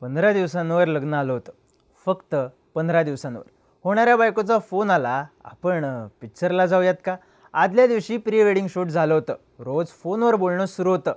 पंधरा दिवसांवर लग्न आलं होतं. फक्त पंधरा दिवसांवर. होणाऱ्या बायकोचा फोन आला आपण पिक्चरला जाऊयात का? आदल्या दिवशी प्री वेडिंग शूट झालं होतं. रोज फोनवर बोलणं सुरू होतं.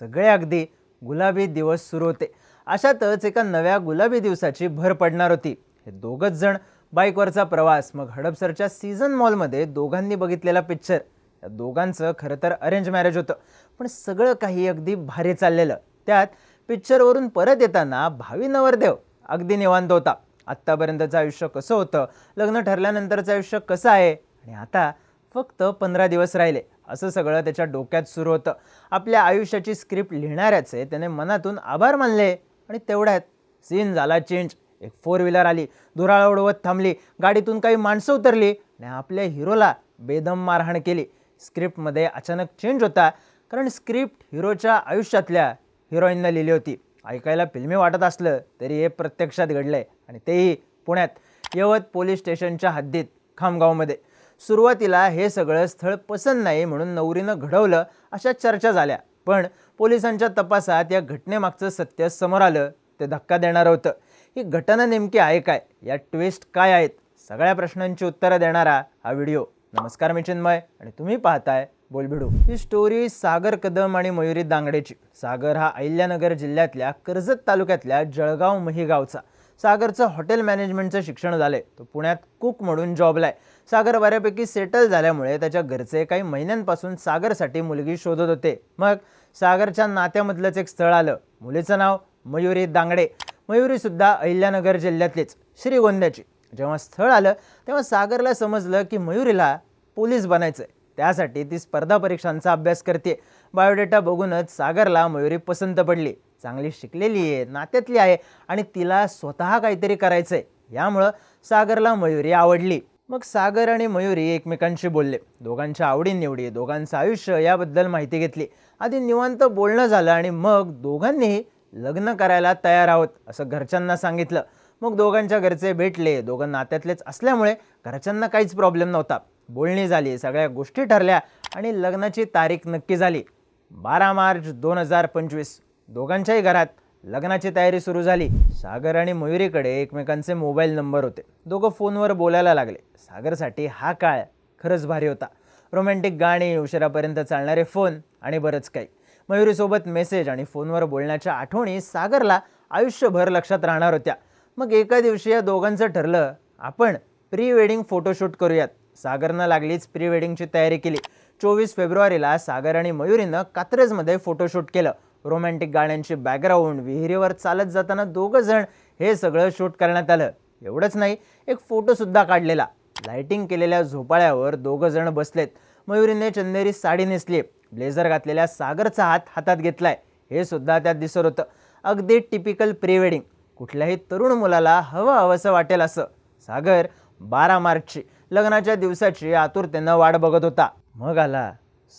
सगळे अगदी गुलाबी दिवस सुरू होते. अशातच एका नव्या गुलाबी दिवसाची भर पडणार होती. हे दोघंच जण बाईकवरचा प्रवास मग हडपसरच्या सीझन मॉलमध्ये दोघांनी बघितलेला पिक्चर या दोघांचं खरं तर अरेंज मॅरेज होतं. पण सगळं काही अगदी भारी चाललेलं. त्यात पिक्चरवरून परत येताना भावी नवरदेव अगदी निवांत होता. आत्तापर्यंतचं आयुष्य कसं होतं? लग्न ठरल्यानंतरचं आयुष्य कसं आहे? आणि आता फक्त पंधरा दिवस राहिले. असं सगळं त्याच्या डोक्यात सुरू होतं. आपल्या आयुष्याची स्क्रिप्ट लिहिणाऱ्याचे त्याने मनातून आभार मानले आणि तेवढ्यात सीन झाला चेंज. एक फोर व्हीलर आली धुराळ उडवत थांबली गाडीतून काही माणसं उतरली आणि आपल्या हिरोला बेदम मारहाण केली. स्क्रिप्टमध्ये अचानक चेंज होता कारण स्क्रिप्ट हिरोच्या आयुष्यातल्या हिरोईननं लिहिली होती. ऐकायला फिल्मी वाटत असलं तरी हे प्रत्यक्षात घडलं आहे आणि तेही पुण्यात यवत पोलीस स्टेशनच्या हद्दीत खामगावमध्ये. सुरुवातीला हे सगळं स्थळ पसंत नाही म्हणून नवरीनं घडवलं अशा चर्चा झाल्या. पण पोलिसांच्या तपासात या घटनेमागचं सत्य समोर आलं ते धक्का देणारं होतं. ही घटना नेमकी आहे काय? या ट्विस्ट काय आहेत? सगळ्या प्रश्नांची उत्तरं देणारा हा व्हिडिओ. नमस्कार मी चिन्मय आणि तुम्ही पाहताय बोलबिडू ही स्टोरी सागर कदम आणि मयुरी दांगडेची. सागर हा अहिल्यानगर जिल्ह्यातल्या कर्जत तालुक्यातल्या जळगाव मही गावचा सागरचं हॉटेल मॅनेजमेंटचं शिक्षण झालंय. तो पुण्यात कुक म्हणून जॉबला आहे. सागर बऱ्यापैकी सेटल झाल्यामुळे त्याच्या घरचे काही महिन्यांपासून सागरसाठी मुलगी शोधत होते. मग सागरच्या नात्यामधलंच एक स्थळ आलं. मुलीचं नाव मयुरी दांगडे. मयुरीसुद्धा अहिल्यानगर जिल्ह्यातलीच श्रीगोंद्याची. जेव्हा स्थळ आलं तेव्हा सागरला समजलं की मयुरीला पोलीस बनायचं आहे त्यासाठी ती स्पर्धा परीक्षांचा अभ्यास करते. बायोडेटा बघूनच सागरला मयुरी पसंत पडली. चांगली शिकलेली आहे नात्यातली आहे आणि तिला स्वतः काहीतरी करायचंय. यामुळं सागरला मयुरी आवडली. मग सागर आणि मयुरी एकमेकांशी बोलले. दोघांच्या आवडीनिवडी दोघांचं आयुष्य याबद्दल माहिती घेतली. आधी निवांत बोलणं झालं आणि मग दोघांनीही लग्न करायला तयार आहोत असं घरच्यांना सांगितलं. मग दोघांच्या घरचे भेटले. दोघं नात्यातलेच असल्यामुळे घरच्यांना काहीच प्रॉब्लेम नव्हता. बोलणी झाली सगळ्या गोष्टी ठरल्या आणि लग्नाची तारीख नक्की झाली. बारा मार्च दोन हजार पंचवीस दोघांच्याही घरात लग्नाची तयारी सुरू झाली. सागर आणि मयुरीकडे एकमेकांचे मोबाईल नंबर होते. दोघं फोनवर बोलायला लागले. सागरसाठी हा काळ खरंच भारी होता. रोमॅन्टिक गाणी उशिरापर्यंत चालणारे फोन आणि बरंच काही. मयुरीसोबत मेसेज आणि फोनवर बोलण्याच्या आठवणी सागरला आयुष्यभर लक्षात राहणार होत्या. मग एका दिवशी या दोघांचं ठरलं आपण प्री वेडिंग फोटोशूट करूयात. सागरनं लागलीच प्री वेडिंगची तयारी केली. चोवीस फेब्रुवारीला सागर आणि मयुरीनं कात्रजमध्ये फोटोशूट केलं. रोमॅन्टिक गाण्यांची बॅकग्राऊंड विहिरीवर चालत जाताना दोघं जण हे सगळं शूट करण्यात आलं. एवढंच नाही एक फोटोसुद्धा काढलेला. लायटिंग केलेल्या झोपाळ्यावर दोघं जण बसलेत. मयुरीने चंदेरी साडी नेसली. ब्लेझर घातलेल्या सागरचा हात हातात घेतलाय. हे सुद्धा त्यात दिसत होतं. अगदी टिपिकल प्री वेडिंग कुठल्याही तरुण मुलाला हवं हवंसं वाटेल असं. सागर बारा मार्चची. लग्नाच्या दिवसाची आतुरतेनं वाट बघत होता. मग आला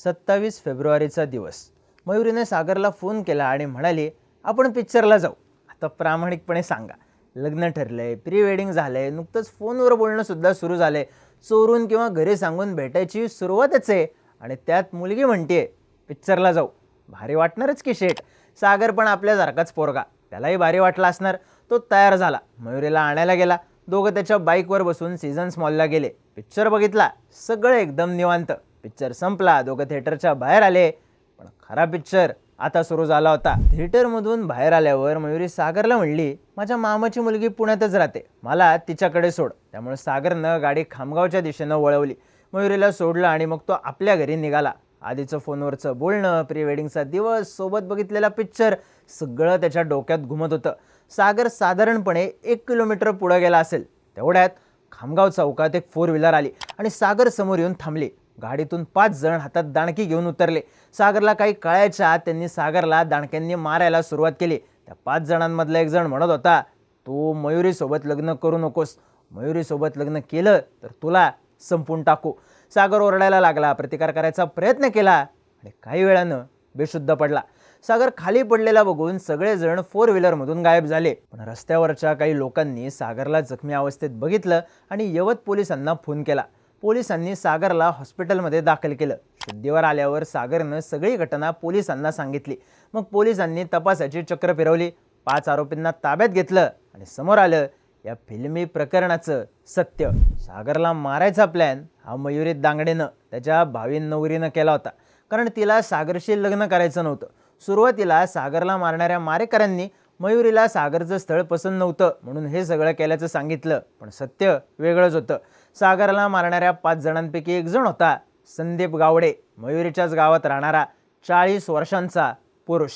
सत्तावीस फेब्रुवारीचा दिवस. मयुरीने सागरला फोन केला आणि म्हणाली आपण पिक्चरला जाऊ. आता प्रामाणिकपणे सांगा. लग्न ठरलंय प्री वेडिंग झालंय नुकतंच फोनवर बोलणंसुद्धा सुरू झालंय. चोरून किंवा घरी सांगून भेटायची सुरुवातच आहे. आणि त्यात मुलगी म्हणते पिक्चरला जाऊ. भारी वाटणारच की शेट सागर पण आपल्यासारखाच पोरगा. त्यालाही भारी वाटला असणार. तो तयार झाला. मयुरीला आणायला गेला. दोघं त्याच्या बाईकवर बसून सीझन्स मॉलला गेले. पिक्चर बघितला. सगळं एकदम निवांत. पिक्चर संपला. दोघं थिएटरच्या बाहेर आले. पण खरा पिक्चर आता सुरू झाला होता. थिएटरमधून बाहेर आल्यावर मयुरी सागरला म्हणली माझ्या मामाची मुलगी पुण्यातच राहते. मला तिच्याकडे सोड. त्यामुळे सागरनं गाडी खामगावच्या दिशेनं वळवली. मयुरीला सोडलं आणि मग तो आपल्या घरी निघाला. आधीचं फोनवरचं बोलणं प्री वेडिंगचा दिवस सोबत बघितलेला पिक्चर सगळं त्याच्या डोक्यात घुमत होतं. सागर साधारणपणे एक किलोमीटर पुढं गेला असेल. तेवढ्यात खामगाव चौकात एक फोर व्हीलर आली आणि सागर समोर येऊन थांबली. गाडीतून पाच जण हातात दाणकी घेऊन उतरले. सागरला काही कळायच्या आत त्यांनी सागरला दाणक्यांनी मारायला सुरुवात केली. त्या पाच जणांमधला एक जण म्हणत होता तू मयुरीसोबत लग्न करू नकोस. मयुरीसोबत लग्न केलं तर तुला संपून टाकू. सागर ओरडायला लागला प्रतिकार करायचा प्रयत्न केला आणि काही वेळानं बेशुद्ध पडला. सागर खाली पडलेला बघून सगळेजण फोर व्हीलरमधून गायब झाले. पण रस्त्यावरच्या काही लोकांनी सागरला जखमी अवस्थेत बघितलं आणि यवत पोलिसांना फोन केला. पोलिसांनी सागरला हॉस्पिटलमध्ये दाखल केलं. शुद्धीवर आल्यावर सागरनं सगळी घटना पोलिसांना सांगितली. मग पोलिसांनी तपासाची चक्र फिरवली. पाच आरोपींना ताब्यात घेतलं आणि समोर आलं या फिल्मी प्रकरणाचं सत्य. सागरला मारायचा प्लॅन हा मयुरी दांगडेनं त्याच्या भावी नवरीनं केला होता. कारण तिला सागरशी लग्न करायचं नव्हतं. सुरुवातीला सागरला मारणाऱ्या मारेकऱ्यांनी मयुरीला सागरचं स्थळ पसंत नव्हतं म्हणून हे सगळं केल्याचं सांगितलं पण सत्य वेगळंच होतं. सागरला मारणाऱ्या पाच जणांपैकी एक जण होता संदीप गावडे मयुरीच्याच गावात राहणारा चाळीस वर्षांचा पुरुष.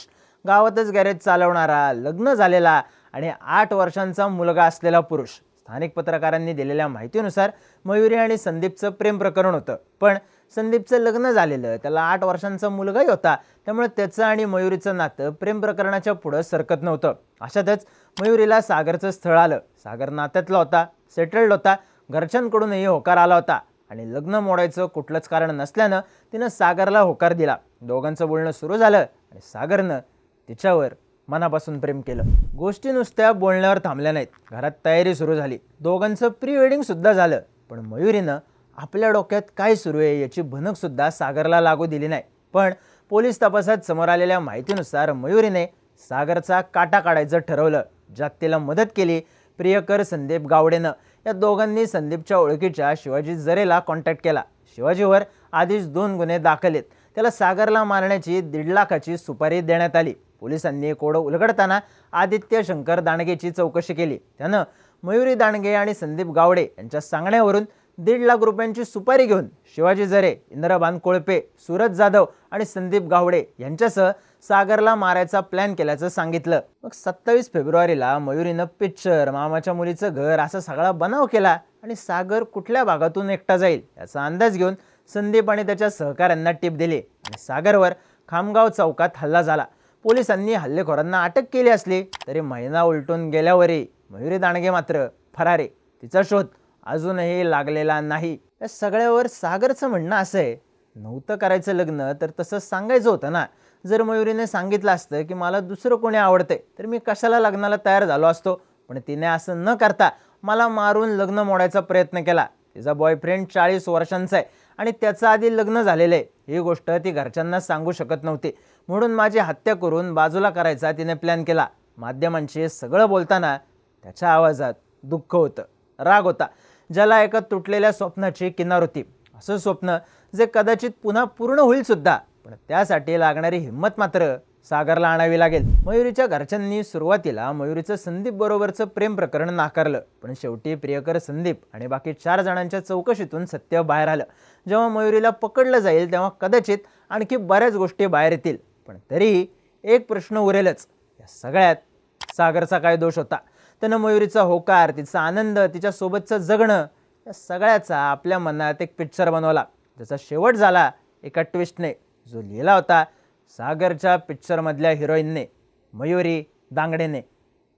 गावातच गॅरेज चालवणारा लग्न झालेला आणि आठ वर्षांचा मुलगा असलेला पुरुष. स्थानिक पत्रकारांनी दिलेल्या माहितीनुसार मयुरी आणि संदीपचं प्रेम प्रकरण होतं पण संदीपचं लग्न झालेलं. त्याला आठ वर्षांचा मुलगाही होता. त्यामुळे त्याचं आणि मयुरीचं नातं प्रेम प्रकरणाच्या पुढं सरकत नव्हतं. अशातच मयुरीला सागरचं स्थळ आलं. सागर नात्यातला होता सेटल्ड होता घरच्यांकडूनही होकार आला होता. आणि लग्न मोडायचं कुठलंच कारण नसल्यानं तिनं सागरला होकार दिला. दोघांचं बोलणं सुरू झालं आणि सागरनं तिच्यावर मनापासून प्रेम केलं. गोष्टी नुसत्या बोलण्यावर थांबल्या नाहीत. घरात तयारी सुरू झाली. दोघांचं प्री वेडिंग सुद्धा झालं. पण मयुरीनं आपल्या डोक्यात काय सुरू आहे याची भनकसुद्धा सागरला लागू दिली नाही. पण पोलीस तपासात समोर आलेल्या माहितीनुसार मयुरीने सागरचा काटा काढायचं ठरवलं ज्यात तिला मदत केली प्रियकर संदीप गावडेनं. या दोघांनी संदीपच्या ओळखीच्या शिवाजी जरेला कॉन्टॅक्ट केला. शिवाजीवर आधीच दोन गुन्हे दाखल आहेत. त्याला सागरला मारण्याची दीड लाखाची सुपारी देण्यात आली. पोलिसांनी कोडं उलगडताना आदित्य शंकर दांडगेची चौकशी केली. त्यानं मयुरी दांडगे आणि संदीप गावडे यांच्या सांगण्यावरून दीड लाख रुपयांची सुपारी घेऊन शिवाजी जरे इंद्रबान कोळपे सूरज जाधव आणि संदीप गावडे यांच्यासह सागरला मारायचा प्लॅन केल्याचं सांगितलं. मग सत्तावीस फेब्रुवारीला मयुरीनं पिक्चर मामाच्या मुलीचं घर असा सगळा बनाव केला आणि सागर कुठल्या भागातून एकटा जाईल याचा अंदाज घेऊन संदीप आणि त्याच्या सहकाऱ्यांना टिप दिली आणि सागरवर खामगाव चौकात हल्ला झाला. पोलिसांनी हल्लेखोरांना अटक केली असली तरी महिना उलटून गेल्यावरही मयुरी दांडगे मात्र फरारे. तिचा शोध अजूनही लागलेला नाही. या सगळ्यावर सागरचं म्हणणं असं आहे. नव्हतं करायचं लग्न तर तसं सांगायचं होतं ना. जर मयुरीने सांगितलं असतं की मला दुसरं कोणी आवडते तर मी कशाला लग्नाला तयार झालो असतो? पण तिने असं न करता मला मारून लग्न मोडायचा प्रयत्न केला. तिचा बॉयफ्रेंड चाळीस वर्षांचा आहे आणि त्याचं आधी लग्न झालेलं आहे. ही गोष्ट ती घरच्यांना सांगू शकत नव्हती. म्हणून माझी हत्या करून बाजूला करायचा तिने प्लॅन केला. माध्यमांशी सगळं बोलताना त्याच्या आवाजात दुःख होतं राग होता. ज्याला एका तुटलेल्या स्वप्नाची किनार होती. असं स्वप्न जे कदाचित पुन्हा पूर्ण होईल सुद्धा पण त्यासाठी लागणारी हिंमत मात्र सागरला आणावी लागेल. मयुरीच्या घरच्यांनी सुरुवातीला मयुरीचं संदीप बरोबरचं प्रेम प्रकरण नाकारलं पण शेवटी प्रियकर संदीप आणि बाकी चार जणांच्या चौकशीतून सत्य बाहेर आलं. जेव्हा मयुरीला पकडलं जाईल तेव्हा कदाचित आणखी बऱ्याच गोष्टी बाहेर येतील. पण तरीही एक प्रश्न उरेलच. या सगळ्यात सागरचा काय दोष होता? त्यानं मयुरीचा होकार तिचा आनंद तिच्यासोबतचं जगणं या सगळ्याचा आपल्या मनात एक पिक्चर बनवला. ज्याचा शेवट झाला एका ट्विस्टने जो लिहिला होता सागरच्या पिक्चरमधल्या हिरोईनने मयुरी दांगडेने.